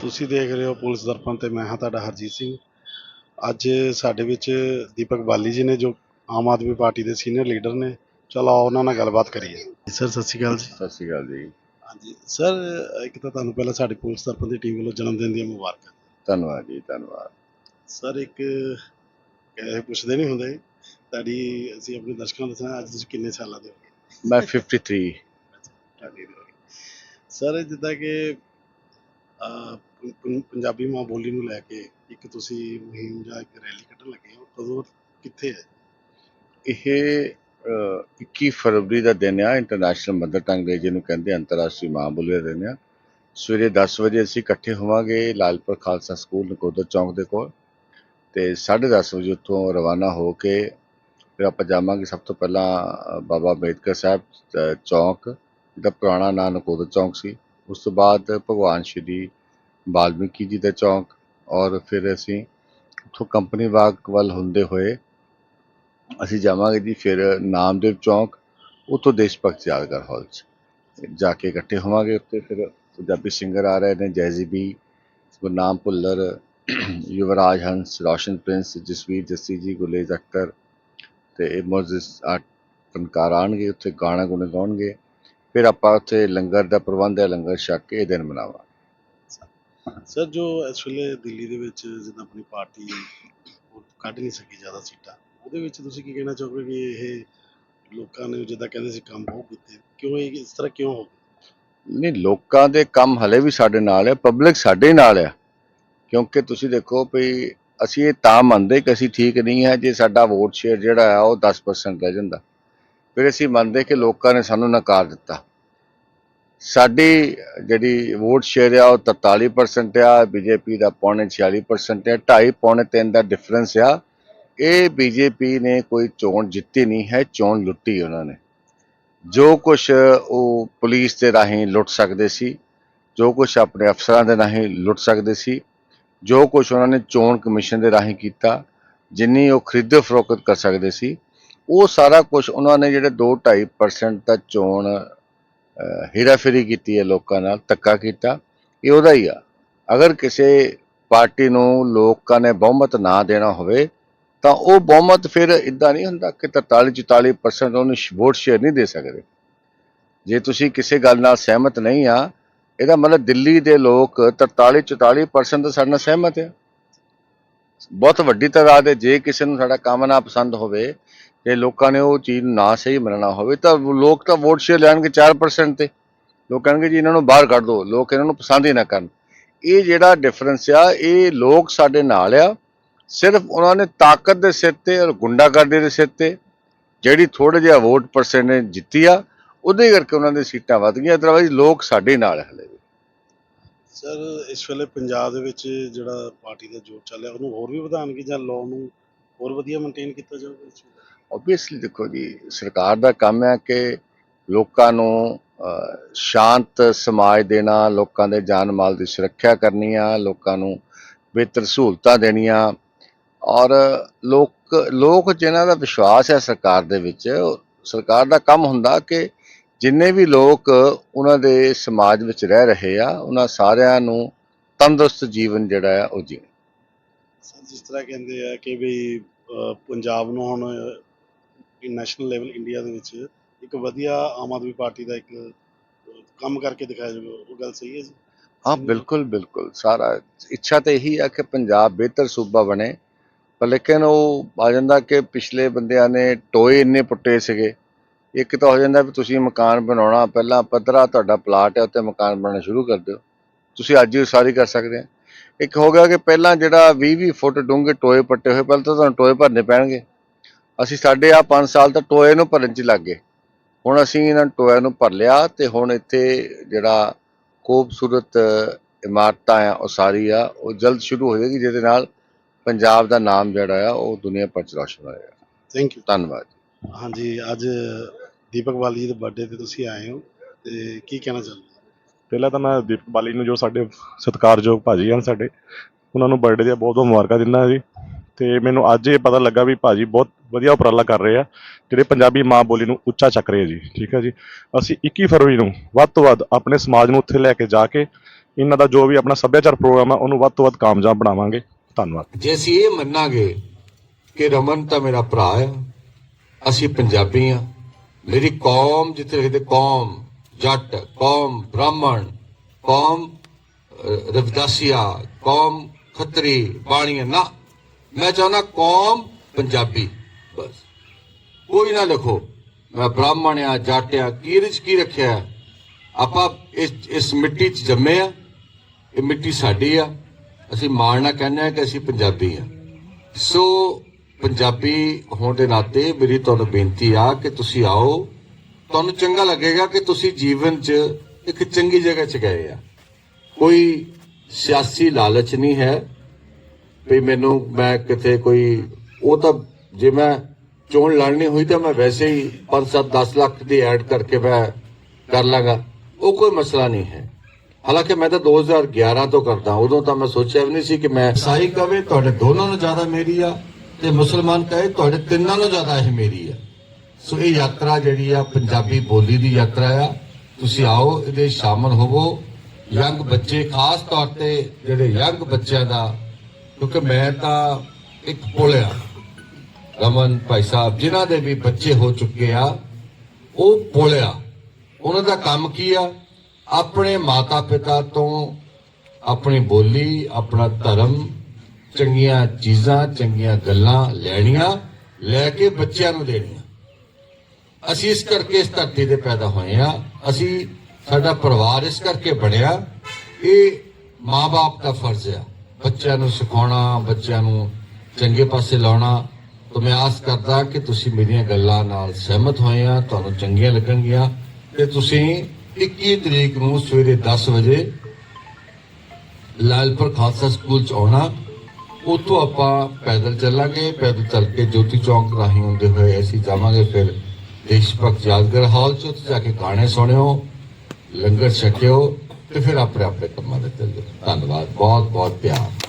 ਤੁਸੀਂ ਦੇਖ ਰਹੇ ਹੋ ਪੁਲਿਸ ਦਰਪਣ ਤੇ ਮੈਂ ਹਾਂ ਤੁਹਾਡਾ ਹਰਜੀਤ ਸਿੰਘ। ਅੱਜ ਸਾਡੇ ਵਿੱਚ ਦੀਪਕ ਬਾਲੀ ਜੀ ਨੇ ਜੋ ਆਮ ਆਦਮੀ ਪਾਰਟੀ ਦੇ ਸੀਨੀਅਰ ਲੀਡਰ ਨੇ। ਚਲੋ ਆਓ ਉਹਨਾਂ ਨਾਲ ਗੱਲਬਾਤ ਕਰੀਏ। ਸਰ ਸਤਿ ਸ਼੍ਰੀ ਅਕਾਲ ਜੀ। ਸਤਿ ਸ਼੍ਰੀ ਅਕਾਲ ਜੀ। ਹਾਂਜੀ। ਸਰ ਇੱਕ ਤਾਂ ਤੁਹਾਨੂੰ ਪਹਿਲਾਂ ਸਾਡੀ ਪੁਲਿਸ ਦਰਪਣ ਦੀ ਟੀਮ ਵੱਲੋਂ ਜਨਮ ਦਿਨ ਦੀਆਂ ਮੁਬਾਰਕਾਂ। ਧੰਨਵਾਦ ਜੀ ਧੰਨਵਾਦ। ਸਰ ਇੱਕ ਕਹੇ ਪੁੱਛਦੇ ਨਹੀਂ ਹੁੰਦੇ ਤੁਹਾਡੀ ਅਸੀਂ ਆਪਣੇ ਦਰਸ਼ਕਾਂ ਨੂੰ ਦੱਸਣਾ ਅੱਜ ਤੁਸੀਂ ਕਿੰਨੇ ਸਾਲਾਂ ਦੇ ਹੋ? ਮੈਂ 53 ਤੁਹਾਡੀ ਉਮਰ। ਸਰ ਜਿੱਦਾਂ ਕਿ ਪੰ- ਪੰਜਾਬੀ ਮਾਂ ਬੋਲੀ ਨੂੰ ਲੈ ਕੇ ਇੱਕ ਤੁਸੀਂ ਮੁਹਿੰਮ ਜਾਂ ਇੱਕ ਰੈਲੀ ਕੱਢਣ ਲੱਗੇ ਹੋ ਕਦੋਂ ਕਿੱਥੇ ਹੈ? ਇਹ ਅ, 21 ਫਰਵਰੀ ਦਾ ਦਿਨ ਆ ਇੰਟਰਨੈਸ਼ਨਲ ਮਦਰ ਟੰਗ ਡੇ ਜਿਹਨੂੰ ਕਹਿੰਦੇ ਆ, ਅੰਤਰਰਾਸ਼ਟਰੀ ਮਾਂ ਬੋਲੀ ਦਾ ਦਿਨ ਆ। ਸਵੇਰੇ 10 ਵਜੇ ਅਸੀਂ ਇਕੱਠੇ ਹੋਵਾਂਗੇ ਲਾਲਪੁਰ ਖਾਲਸਾ ਸਕੂਲ ਨਕੋਦਰ ਚੌਂਕ ਦੇ ਕੋਲ। ਤੇ 10:30 ਵਜੇ ਉੱਥੋਂ ਰਵਾਨਾ ਹੋ ਕੇ ਫਿਰ ਆਪਾਂ ਜਾਵਾਂਗੇ ਸਭ ਤੋਂ ਪਹਿਲਾਂ ਅ, ਬਾਬਾ ਅੰਬੇਦਕਰ ਸਾਹਿਬ ਅ, ਚੌਂਕ। ਦਾ ਪੁਰਾਣਾ ਨਾਂ ਨਕੋਦਰ ਚੌਂਕ ਸੀ। ਉਸ ਤੋਂ ਬਾਅਦ ਭਗਵਾਨ ਸ਼੍ਰੀ ਵਾਲਮੀਕੀ ਜੀ ਦਾ ਚੌਂਕ ਔਰ ਫਿਰ ਅਸੀਂ ਉੱਥੋਂ ਕੰਪਨੀ ਬਾਗ ਵੱਲ ਹੁੰਦੇ ਹੋਏ ਅਸੀਂ ਜਾਵਾਂਗੇ ਜੀ ਫਿਰ ਨਾਮਦੇਵ ਚੌਂਕ, ਉੱਥੋਂ ਦੇਸ਼ ਭਗਤ ਯਾਦਗਾਰ ਹਾਲ 'ਚ। ਜਾ ਕੇ ਇਕੱਠੇ ਹੋਵਾਂਗੇ ਉੱਥੇ, ਫਿਰ ਪੰਜਾਬੀ ਸਿੰਗਰ ਆ ਰਹੇ ਨੇ ਜੈਜ਼ੀਬੀ ਗੁਰਨਾਮ ਭੁੱਲਰ, ਯੁਵਰਾਜ ਹੰਸ, ਰੋਸ਼ਨ ਪ੍ਰਿੰਸ, ਜਸਵੀਰ ਜੱਸੀ ਜੀ, ਗੁਲੇਜ਼ ਅਖਤਰ ਤੇ ਇਹ ਮੌਜਿਸ ਫਨਕਾਰ ਆਉਣਗੇ, ਉੱਥੇ ਗਾਣਾ ਗੁਣੇ ਗਾਉਣਗੇ। ਫਿਰ ਆਪਾਂ ਉੱਥੇ ਲੰਗਰ ਦਾ ਪ੍ਰਬੰਧ ਹੈ ਲੰਗਰ ਛਕ ਕੇ ਇਹ ਦਿਨ ਮਨਾਵਾਂਗੇ। ਸਰ ਜੋ ਇਸ ਵੇਲੇ ਦਿੱਲੀ ਦੇ ਵਿੱਚ ਜਿੱਦਾਂ ਆਪਣੀ ਪਾਰਟੀ ਉਹ ਕੱਢ ਨਹੀਂ ਸਕੀ ਜ਼ਿਆਦਾ ਸੀਟਾਂ ਉਹਦੇ ਵਿੱਚ ਤੁਸੀਂ ਕੀ ਕਹਿਣਾ ਚਾਹੋਗੇ ਕਿ ਇਹ ਲੋਕਾਂ ਨੇ ਜਿੱਦਾਂ ਕਹਿੰਦੇ ਸੀ ਕੰਮ ਬਹੁਤ ਕੀਤੇ ਕਿਉਂ ਇਹ ਇਸ ਤਰ੍ਹਾਂ ਕਿਉਂ ਹੋ? ਨਹੀਂ ਲੋਕਾਂ ਦੇ ਕੰਮ ਹਲੇ ਵੀ ਸਾਡੇ ਨਾਲ ਹੈ ਪਬਲਿਕ ਸਾਡੇ ਨਾਲ ਹੈ। ਕਿਉਂਕਿ ਤੁਸੀਂ ਦੇਖੋ ਵੀ ਅਸੀਂ ਇਹ ਤਾਂ ਮੰਨਦੇ ਕਿ ਅਸੀਂ ਠੀਕ ਨਹੀਂ ਹੈ ਜੇ ਸਾਡਾ ਵੋਟ ਸ਼ੇਅਰ ਜਿਹੜਾ ਹੈ ਉਹ 10% ਰਹਿ ਜਾਂਦਾ। ਫਿਰ ਅਸੀਂ ਮੰਨਦੇ ਕਿ ਲੋਕਾਂ ਨੇ ਸਾਨੂੰ ਨਕਾਰ ਦਿੱਤਾ। ਸਾਡੀ ਜਿਹੜੀ ਵੋਟ ਸ਼ੇਅਰ ਆ, ਉਹ 43% ਆ, ਬੀਜੇਪੀ ਦਾ ਪੌਣੇ 46% ਆ 2.5 ਪੌਣੇ 3 ਦਾ ਡਿਫਰੈਂਸ ਆ। ਇਹ ਬੀਜੇਪੀ ਨੇ ਕੋਈ ਚੋਣ ਜਿੱਤੀ ਨਹੀਂ ਹੈ, ਚੋਣ ਲੁੱਟੀ ਉਹਨਾਂ ਨੇ। ਜੋ ਕੁਝ ਉਹ ਪੁਲਿਸ ਦੇ ਰਾਹੀਂ ਲੁੱਟ ਸਕਦੇ ਸੀ, ਜੋ ਕੁਝ ਆਪਣੇ ਅਫਸਰਾਂ ਦੇ ਰਾਹੀਂ ਲੁੱਟ ਸਕਦੇ ਸੀ, ਜੋ ਕੁਝ ਉਹਨਾਂ ਨੇ ਚੋਣ ਕਮਿਸ਼ਨ ਦੇ ਰਾਹੀਂ ਕੀਤਾ, ਜਿੰਨੀ ਉਹ ਖਰੀਦੋ ਫਰੋਖਤ ਕਰ ਸਕਦੇ ਸੀ ਉਹ ਸਾਰਾ ਕੁਝ ਉਹਨਾਂ ਨੇ ਜਿਹੜੇ 2.5% ਦਾ ਚੋਣ ਅਹ, ਹੇਰਾਫੇਰੀ ਕੀਤੀ ਹੈ ਲੋਕਾਂ ਨਾਲ ਧੱਕਾ ਕੀਤਾ ਇਹ ਉਹਦਾ ਹੀ ਆ। ਅਗਰ ਕਿਸੇ ਪਾਰਟੀ ਨੂੰ ਲੋਕਾਂ ਨੇ ਬਹੁਮਤ ਨਾ ਦੇਣਾ ਹੋਵੇ ਤਾਂ ਉਹ ਬਹੁਮਤ ਫਿਰ ਇਦਾਂ ਨਹੀਂ ਹੁੰਦਾ ਕਿ 43 44% ਉਹਨੂੰ ਵੋਟ ਸ਼ੇਅਰ ਨਹੀਂ ਦੇ ਸਕਦੇ। ਜੇ ਤੁਸੀਂ ਕਿਸੇ ਗੱਲ ਨਾਲ ਸਹਿਮਤ ਨਹੀਂ ਆ ਇਹਦਾ ਮਤਲਬ ਦਿੱਲੀ ਦੇ ਲੋਕ 43 44% ਤਾਂ ਸਾਡੇ ਨਾਲ ਸਹਿਮਤ ਆ। ਬਹੁਤ ਵੱਡੀ ਤਾਦਾਦ ਹੈ ਜੇ ਕਿਸੇ ਨੂੰ ਸਾਡਾ ਕੰਮ ਨਾ ਪਸੰਦ ਹੋਵੇ ਤੇ ਲੋਕਾਂ ਨੇ ਉਹ ਚੀਜ਼ ਨੂੰ ਨਾ ਸਹੀ ਮੰਨਣਾ ਹੋਵੇ ਤਾਂ ਲੋਕ ਤਾਂ ਵੋਟ ਸ਼ੇਅਰ ਲੈਣਗੇ 4% ਤੇ ਲੋਕ ਕਹਿਣਗੇ ਜੀ ਇਹਨਾਂ ਨੂੰ ਬਾਹਰ ਕੱਢ ਦਿਓ ਲੋਕ ਇਹਨਾਂ ਨੂੰ ਪਸੰਦ ਹੀ ਨਾ ਕਰਨ ਇਹ ਜਿਹੜਾ ਡਿਫਰੈਂਸ ਆ ਇਹ ਲੋਕ ਸਾਡੇ ਨਾਲ ਆ ਸਿਰਫ ਉਹਨਾਂ ਨੇ ਤਾਕਤ ਦੇ ਸਿਰ ਤੇ ਔਰ ਗੁੰਡਾਗਰਦੀ ਦੇ ਸਿਰ ਤੇ ਜਿਹੜੀ ਥੋੜਾ ਜਿਹਾ ਵੋਟ ਪਰਸੈਂਟੇਜ ਜਿੱਤੀ ਆ ਉਹਦੇ ਕਰਕੇ ਉਹਨਾਂ ਦੀ ਸੀਟਾਂ ਵੱਧ ਗਈਆਂ ਅਦਰਵਾਈਜ਼ ਲੋਕ ਸਾਡੇ ਨਾਲ ਹਲੇ ਵੀ ਸਰ ਇਸ ਵੇਲੇ ਪੰਜਾਬ ਦੇ ਵਿੱਚ ਜਿਹੜਾ ਪਾਰਟੀ ਦਾ ਜੋਰ ਚੱਲਿਆ ਉਹਨੂੰ ਹੋਰ ਵੀ ਵਧਾਉਣਗੇ ਜਾਂ ਲਾਅ ਨੂੰ ਹੋਰ ਵਧੀਆ ਮੇਨਟੇਨ ਕੀਤਾ ਜਾਊਗਾ ਆਬਵੀਅਸਲੀ ਦੇਖੋ ਜੀ, ਸਰਕਾਰ ਦਾ ਕੰਮ ਹੈ ਕਿ ਲੋਕਾਂ ਨੂੰ ਸ਼ਾਂਤ ਸਮਾਜ ਦੇਣਾ, ਲੋਕਾਂ ਦੇ ਜਾਨ ਮਾਲ ਦੀ ਸੁਰੱਖਿਆ ਕਰਨੀ ਆ ਲੋਕਾਂ ਨੂੰ ਬਿਹਤਰ ਸਹੂਲਤਾਂ ਦੇਣੀਆਂ ਔਰ ਲੋਕ ਲੋਕ ਜਿਨ੍ਹਾਂ ਦਾ ਵਿਸ਼ਵਾਸ ਹੈ ਸਰਕਾਰ ਦੇ ਵਿੱਚ, ਸਰਕਾਰ ਦਾ ਕੰਮ ਹੁੰਦਾ ਕਿ ਜਿੰਨੇ ਵੀ ਲੋਕ ਉਹਨਾਂ ਦੇ ਸਮਾਜ ਵਿੱਚ ਰਹਿ ਰਹੇ ਆ, ਉਹਨਾਂ ਸਾਰਿਆਂ ਨੂੰ ਤੰਦਰੁਸਤ ਜੀਵਨ ਜਿਹੜਾ ਆ ਉਹ ਜੀਣ। ਜਿਸ ਤਰ੍ਹਾਂ ਕਹਿੰਦੇ ਆ ਕਿ ਵੀ ਪੰਜਾਬ ਨੂੰ ਹੁਣ ਨੈਸ਼ਨਲ ਲੈਵਲ ਇੰਡੀਆ ਦੇ ਵਿੱਚ ਇੱਕ ਵਧੀਆ ਆਮ ਆਦਮੀ ਪਾਰਟੀ ਦਾ ਇੱਕ ਕੰਮ ਕਰਕੇ ਦਿਖਾਇਆ ਜਾਊਗਾ ਉਹ ਗੱਲ ਸਹੀ ਹੈ ਜੀ? ਹਾਂ, ਬਿਲਕੁਲ ਬਿਲਕੁਲ। ਸਾਰਾ ਇੱਛਾ ਤਾਂ ਇਹੀ ਆ ਕਿ ਪੰਜਾਬ ਬਿਹਤਰ ਸੂਬਾ ਬਣੇ। ਪਰ ਲੇਕਿਨ ਉਹ ਆ ਜਾਂਦਾ ਕਿ ਪਿਛਲੇ ਬੰਦਿਆਂ ਨੇ ਟੋਏ ਇੰਨੇ ਪੁੱਟੇ ਸੀਗੇ। ਇੱਕ ਤਾਂ ਹੋ ਜਾਂਦਾ ਵੀ ਤੁਸੀਂ ਮਕਾਨ ਬਣਾਉਣਾ, ਪਹਿਲਾਂ ਪੱਧਰਾ ਤੁਹਾਡਾ ਪਲਾਟ ਹੈ ਉੱਤੇ ਮਕਾਨ ਬਣਾਉਣਾ ਸ਼ੁਰੂ ਕਰ ਦਿਓ। ਤੁਸੀਂ ਅੱਜ ਹੀ ਉਸਾਰੀ ਕਰ ਸਕਦੇ ਆ ਇੱਕ ਹੋ ਗਿਆ ਕਿ ਪਹਿਲਾਂ ਜਿਹੜਾ 20 20 ਫੁੱਟ ਡੂੰਘੇ ਟੋਏ ਪੱਟੇ ਹੋਏ, ਪਹਿਲਾਂ ਤਾਂ ਤੁਹਾਨੂੰ ਟੋਏ ਭਰਨੇ ਪੈਣਗੇ। ਅਸੀਂ ਸਾਡੇ ਆ 5 ਸਾਲ ਤਾਂ ਟੋਏ ਨੂੰ ਭਰਨ 'ਚ ਲੱਗ ਗਏ। ਹੁਣ ਅਸੀਂ ਇਹਨਾਂ ਟੋਇਆਂ ਨੂੰ ਭਰ ਲਿਆ ਤੇ ਹੁਣ ਇੱਥੇ ਜਿਹੜਾ ਖੂਬਸੂਰਤ ਇਮਾਰਤਾਂ ਆ ਉਸਾਰੀ ਆ ਉਹ ਜਲਦ ਸ਼ੁਰੂ ਹੋ ਜਾਏਗੀ ਜਿਹਦੇ ਨਾਲ ਪੰਜਾਬ ਦਾ ਨਾਮ ਜਿਹੜਾ ਆ ਉਹ ਦੁਨੀਆ ਭਰ ਚ ਰੌਸ਼ਨ ਹੋਏਗਾ। ਥੈਂਕ ਯੂ ਧੰਨਵਾਦ ਹਾਂਜੀ ਅੱਜ ਦੀਪਕ ਬਾਲੀ ਜੀ ਦੇ ਬਰਥਡੇ ਤੇ ਤੁਸੀਂ ਆਏ ਹੋ ਤੇ ਕੀ ਕਹਿਣਾ ਚਾਹੁੰਦੇ ਪਹਿਲਾਂ ਤਾਂ ਮੈਂ ਦੀਪਕ ਬਾਲੀ ਨੂੰ ਜੋ ਸਾਡੇ ਸਤਿਕਾਰਯੋਗ ਭਾਜੀ ਹਨ ਸਾਡੇ ਉਹਨਾਂ ਨੂੰ ਬਰਥਡੇ ਦੀਆਂ ਬਹੁਤ ਬਹੁਤ ਮੁਬਾਰਕਾਂ ਦਿੰਦਾ ਜੀ। ਤੇ ਮੈਨੂੰ ਅੱਜ ਇਹ ਪਤਾ ਲੱਗਾ ਵੀ ਭਾਜੀ ਬਹੁਤ ਵਧੀਆ ਉਪਰਾਲਾ ਕਰ ਰਹੇ ਆ। ਜਿਹੜੇ ਪੰਜਾਬੀ ਮਾਂ ਬੋਲੀ ਨੂੰ ਉੱਚਾ ਚੱਕ ਰਹੇ ਆ ਜੀ ਠੀਕ ਹੈ ਜੀ। ਅਸੀਂ 21 ਫਰਵਰੀ ਨੂੰ ਵੱਧ ਤੋਂ ਵੱਧ ਆਪਣੇ ਸਮਾਜ ਨੂੰ ਉੱਥੇ ਲੈ ਕੇ ਜਾ ਕੇ ਇਹਨਾਂ ਦਾ ਜੋ ਵੀ ਆਪਣਾ ਸੱਭਿਆਚਾਰ ਪ੍ਰੋਗਰਾਮ ਆ ਉਹਨੂੰ ਵੱਧ ਤੋਂ ਵੱਧ ਕਾਮਯਾਬ ਬਣਾਵਾਂਗੇ। ਧੰਨਵਾਦ। ਜੇ ਅਸੀਂ ਇਹ ਮੰਨਾਂਗੇ ਕਿ ਰਮਨ ਤਾਂ ਮੇਰਾ ਭਰਾ ਆ ਅਸੀਂ ਪੰਜਾਬੀ ਆ ਮੇਰੀ ਕੌਮ ਜਿੱਥੇ ਲਿਖਦੇ ਕੌਮ ਜੱਟ ਕੌਮ ਬ੍ਰਾਹਮਣ ਕੌਮ ਅਹ, ਰਵਿਦਾਸੀਆ ਕੌਮ ਖੱਤਰੀ ਬਾਣੀਆ ਨਾ ਮੈਂ ਚਾਹੁੰਦਾ ਕੌਮ ਪੰਜਾਬੀ। ਬਸ। ਕੋਈ ਨਾ ਲਿਖੋ। ਮੈਂ ਬ੍ਰਾਹਮਣ ਆ, ਜੱਟ ਆ, ਕੀ ਕੀ ਰੱਖਿਆ ਆਪਾਂ ਇਸ ਇਸ ਮਿੱਟੀ 'ਚ ਜੰਮੇ ਆ, ਇਹ ਮਿੱਟੀ ਸਾਡੀ ਆ। ਅਸੀਂ ਮਾਣ ਨਾਲ ਕਹਿੰਦੇ ਆ ਕਿ ਅਸੀਂ ਪੰਜਾਬੀ ਆ। ਸੋ ਪੰਜਾਬੀ ਹੋਣ ਦੇ ਨਾਤੇ ਮੇਰੀ ਤੁਹਾਨੂੰ ਬੇਨਤੀ ਆ ਕਿ ਤੁਸੀਂ ਆਓ। ਤੁਹਾਨੂੰ ਚੰਗਾ ਲੱਗੇਗਾ ਕਿ ਤੁਸੀਂ ਜੀਵਨ 'ਚ ਇੱਕ ਚੰਗੀ ਜਗ੍ਹਾ 'ਚ ਗਏ ਆ। ਕੋਈ ਸਿਆਸੀ ਲਾਲਚ ਨਹੀਂ ਹੈ ਵੀ ਮੈਨੂੰ ਮੈਂ ਕਿਤੇ ਕੋਈ, ਉਹ ਤਾਂ ਜੇ ਮੈਂ ਚੋਣ ਲੜਨੀ ਹੋਈ ਤਾਂ ਮੈਂ ਵੈਸੇ ਹੀ 5-7 10 ਲੱਖ ਦੀ ਐਡ ਕਰਕੇ ਮੈਂ ਕਰ ਲਾਂਗਾ। ਉਹ ਕੋਈ ਮਸਲਾ ਨਹੀਂ ਹੈ। ਹਾਲਾਂਕਿ ਮੈਂ ਤਾਂ 2011 ਤੋਂ ਕਰਦਾ ਉਦੋਂ ਤਾਂ ਮੈਂ ਸੋਚਿਆ ਵੀ ਨਹੀਂ ਸੀ ਕਿ ਮੈਂ ਸਾਈ ਕਵੇ, ਤੁਹਾਡੇ ਦੋਨਾਂ ਨੂੰ ਜ਼ਿਆਦਾ ਮੇਰੀ ਆ ਤੇ ਮੁਸਲਮਾਨ ਕਹੇ, ਤੁਹਾਡੇ ਤਿੰਨਾਂ ਨੂੰ ਜ਼ਿਆਦਾ ਇਹ ਮੇਰੀ ਆ। ਸੋ ਇਹ ਯਾਤਰਾ ਜਿਹੜੀ ਆ, ਪੰਜਾਬੀ ਬੋਲੀ ਦੀ ਯਾਤਰਾ ਆ। ਤੁਸੀਂ ਆਓ, ਇਹਦੇ ਵਿੱਚ ਸ਼ਾਮਲ ਹੋਵੋ। ਯੰਗ ਬੱਚੇ, ਖਾਸ ਤੌਰ ਤੇ ਜਿਹੜੇ ਯੰਗ ਬੱਚਿਆਂ ਦਾ, ਕਿਉਂਕਿ ਮੈਂ ਤਾਂ ਇੱਕ ਪੁਲਿਆ ਰਮਨ ਭਾਈ ਸਾਹਿਬ, ਜਿਨ੍ਹਾਂ ਦੇ ਵੀ ਬੱਚੇ ਹੋ ਚੁੱਕੇ ਆ, ਉਹ ਪੁਲਿਆ। ਉਹਨਾਂ ਦਾ ਕੰਮ ਕੀ ਆ? ਆਪਣੇ ਮਾਤਾ ਪਿਤਾ ਤੋਂ ਆਪਣੀ ਬੋਲੀ, ਆਪਣਾ ਧਰਮ, ਚੰਗੀਆਂ ਚੀਜ਼ਾਂ, ਚੰਗੀਆਂ ਗੱਲਾਂ ਲੈਣੀਆਂ, ਲੈ ਕੇ ਬੱਚਿਆਂ ਨੂੰ ਦੇਣੀਆਂ। ਅਸੀਂ ਇਸ ਕਰਕੇ ਇਸ ਧਰਤੀ ਤੇ ਪੈਦਾ ਹੋਏ ਆ। ਅਸੀਂ, ਸਾਡਾ ਪਰਿਵਾਰ ਇਸ ਕਰਕੇ ਬਣਿਆ, ਇਹ ਮਾਪੇ ਦਾ ਫਰਜ਼ ਆ। ਬੱਚਿਆਂ ਨੂੰ ਸਿਖਾਉਣਾ, ਬੱਚਿਆਂ ਨੂੰ ਚੰਗੇ ਪਾਸੇ ਲਾਉਣਾ ਤਾਂ ਮੈਂ ਆਸ ਕਰਦਾ ਕਿ ਤੁਸੀਂ ਮੇਰੀਆਂ ਗੱਲਾਂ ਨਾਲ ਸਹਿਮਤ ਹੋਏ ਆ, ਤੁਹਾਨੂੰ ਚੰਗੀਆਂ ਲੱਗਣਗੀਆਂ। ਤੇ ਤੁਸੀਂ 21 ਤਰੀਕ ਨੂੰ ਸਵੇਰੇ 10 ਵਜੇ ਲਾਲਪੁਰ ਖਾਲਸਾ ਸਕੂਲ ਚ ਆਉਣਾ। ਉੱਥੋਂ ਆਪਾਂ ਪੈਦਲ ਚੱਲਾਂਗੇ, ਪੈਦਲ ਚੱਲ ਕੇ ਜੋਤੀ ਚੌਂਕ ਰਾਹੀਂ ਹੁੰਦੇ ਹੋਏ ਅਸੀਂ ਜਾਵਾਂਗੇ ਫਿਰ ਦੇਸ਼ ਭਗਤ ਯਾਦਗਾਰ ਹਾਲ ਚ, ਉੱਥੇ ਜਾ ਕੇ ਗਾਣੇ ਸੁਣਿਓ, ਲੰਗਰ ਛਕਿਓ ਤੇ ਫਿਰ ਆਪਣੇ ਆਪਣੇ ਕੰਮਾਂ ਤੇ ਜਾਓ ਧੰਨਵਾਦ ਬਹੁਤ ਬਹੁਤ ਪਿਆਰ।